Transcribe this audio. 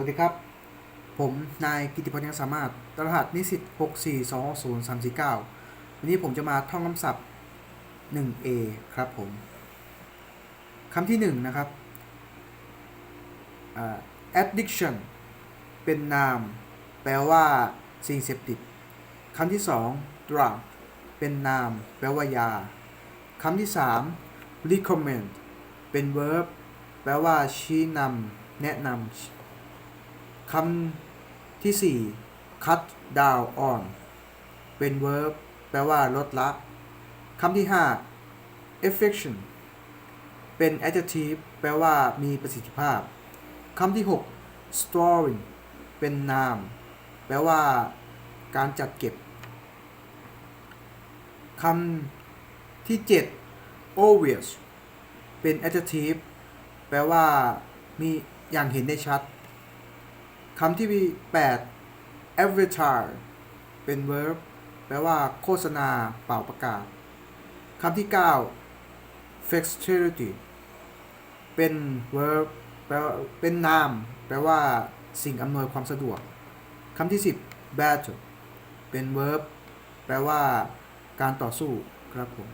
วัสดีครับ ผมนายกิติพจน์ยังสามารถรหัสนิสิต6420349 วันนี้ผมจะมาท่องคำศัพท์ 1A ครับผมคำที่ 1 นะครับ addiction เป็นนาม แปลว่า สิ่งเสพติดคำที่ 2 drug เป็นนาม แปลว่ายาคำที่ 3 recommend เป็น verb แปลว่าชี้นำแนะนำ คำที่ 4 cut down on เป็น verb แปลว่าลดละ คำที่ 5 affection เป็น adjective แปลว่ามีประสิทธิภาพ คำที่ 6 storing เป็นนาม แปลว่าการจัดเก็บ คำที่ 7 obvious เป็น adjective แปลว่ามีอย่างเห็นได้ชัด คำที่ 8 advertise เป็น verb แปลว่าโฆษณาเป่าประกาศ คำที่ 9 facility เป็น verb แปลว่าเป็นนาม แปลว่าสิ่งอำนวยความสะดวก คำที่ 10 battle เป็น verb แปลว่าการต่อสู้ครับผม